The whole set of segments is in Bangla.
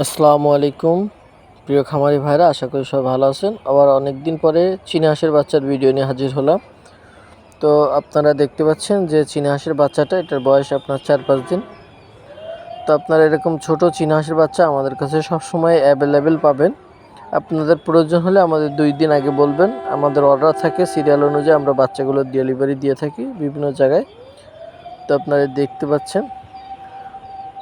আসসালামু আলাইকুম। প্রিয় খামারি ভাইরা, আশা করি সবাই ভালো আছেন। আবার অনেক দিন পরে চীনা হাঁসের বাচ্চার ভিডিও নিয়ে হাজির হলাম। তো আপনারা দেখতে পাচ্ছেন যে চীনা হাঁসের বাচ্চাটা, এটার বয়স আপনার চার পাঁচ দিন। তো আপনারা এরকম ছোট চীনা হাঁসের বাচ্চা আমাদের কাছে সবসময় অ্যাভেলেবেল পাবেন। আপনাদের প্রয়োজন হলে আমাদের দুই দিন আগে বলবেন। আমাদের অর্ডার থাকে সিরিয়াল অনুযায়ী আমরা বাচ্চাগুলো ডেলিভারি দিয়ে থাকি বিভিন্ন জায়গায়। তো আপনারা দেখতে পাচ্ছেন।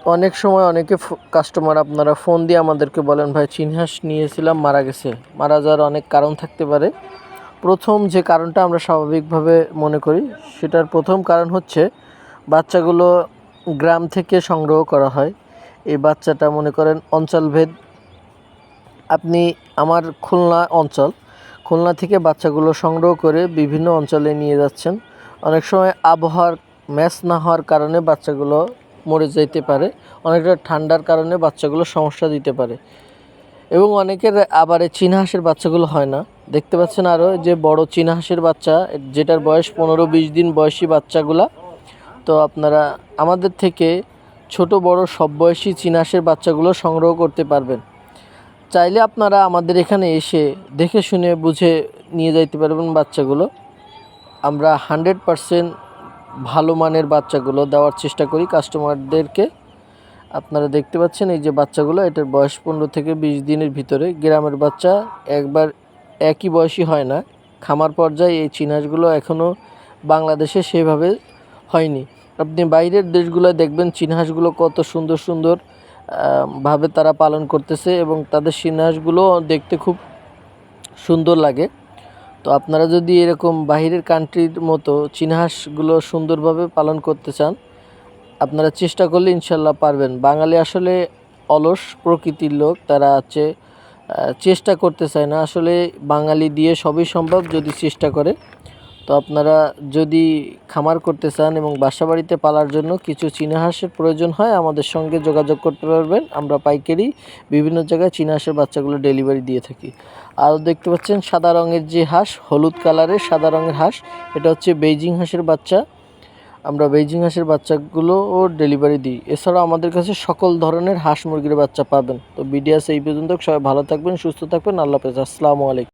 অনেক সময় অনেকে কাস্টমার আপনারা ফোন দিয়ে আমাদেরকে বলেন, ভাই, চিনহাস নিয়েছিলাম, মারা গেছে। মারা যাওয়ার অনেক কারণ থাকতে পারে। প্রথম যে কারণটা আমরা স্বাভাবিকভাবে মনে করি, সেটার প্রথম কারণ হচ্ছে বাচ্চাগুলো গ্রাম থেকে সংগ্রহ করা হয়। এই বাচ্চাটা মনে করেন অঞ্চলভেদ আপনি আমার খুলনা অঞ্চল, খুলনা থেকে বাচ্চাগুলো সংগ্রহ করে বিভিন্ন অঞ্চলে নিয়ে যাচ্ছেন। অনেক সময় আবহাওয়ার ম্যাচ না হওয়ার কারণে বাচ্চাগুলো মরে যাইতে পারে, অনেকটা ঠান্ডার কারণে বাচ্চাগুলো সমস্যা দিতে পারে। এবং অনেকের আবার এই চীনা হাঁসের বাচ্চাগুলো হয় না। দেখতে পাচ্ছেন আরও যে বড় চীনা হাঁসের বাচ্চা, যেটার বয়স পনেরো বিশ দিন বয়সী বাচ্চাগুলা। তো আপনারা আমাদের থেকে ছোট বড় সব বয়সী চীনা হাঁসের বাচ্চাগুলো সংগ্রহ করতে পারবেন। চাইলে আপনারা আমাদের এখানে এসে দেখে শুনে বুঝে নিয়ে যাইতে পারবেন বাচ্চাগুলো। আমরা হান্ড্রেড পারসেন্ট ভালো মানের বাচ্চাগুলো দেওয়ার চেষ্টা করি কাস্টমারদেরকে। আপনারা দেখতে পাচ্ছেন এই যে বাচ্চাগুলো, এটার বয়স পনেরো থেকে বিশ দিনের ভিতরে। গ্রামের বাচ্চা একবার একই বয়সী হয় না। খামার পর্যায়ে এই চিনাসগুলো এখনও বাংলাদেশে সেভাবে হয়নি। আপনি বাইরের দেশগুলো দেখবেন চিনহাসগুলো কত সুন্দর সুন্দর ভাবে তারা পালন করতেছে এবং তাদের চিনহাসগুলো দেখতে খুব সুন্দর লাগে। তো আপনারা যদি এরকম বাহিরের কান্ট্রির মতো চিনহাসগুলো সুন্দরভাবে পালন করতে চান, আপনারা চেষ্টা করলে ইনশাল্লাহ পারবেন। বাঙালি আসলে অলস প্রকৃতির লোক, তারা আছে চেষ্টা করতে চায় না। আসলে বাঙালি দিয়ে সবই সম্ভব যদি চেষ্টা করে। তো আপনারা যদি খামার করতে চান এবং বাসা বাড়িতে পালার জন্য কিছু চীনা হাঁসের প্রয়োজন হয়, আমাদের সঙ্গে যোগাযোগ করতে পারবেন। আমরা পাইকারি বিভিন্ন জায়গায় চীনা হাঁসের বাচ্চাগুলো ডেলিভারি দিয়ে থাকি। আর দেখতে পাচ্ছেন সাদা রঙের যে হাঁস, হলুদ কালারের সাদা রঙের হাঁস, এটা হচ্ছে বেইজিং হাঁসের বাচ্চা। আমরা বেইজিং হাঁসের বাচ্চাগুলোও ডেলিভারি দিই। এছাড়াও আমাদের কাছে সকল ধরনের হাঁস মুরগির বাচ্চা পাবেন। তো বিডিএস এই পর্যন্ত। সবাই ভালো থাকবেন, সুস্থ থাকবেন। আল্লাহ হাফেজ। আসসালামু আলাইকুম।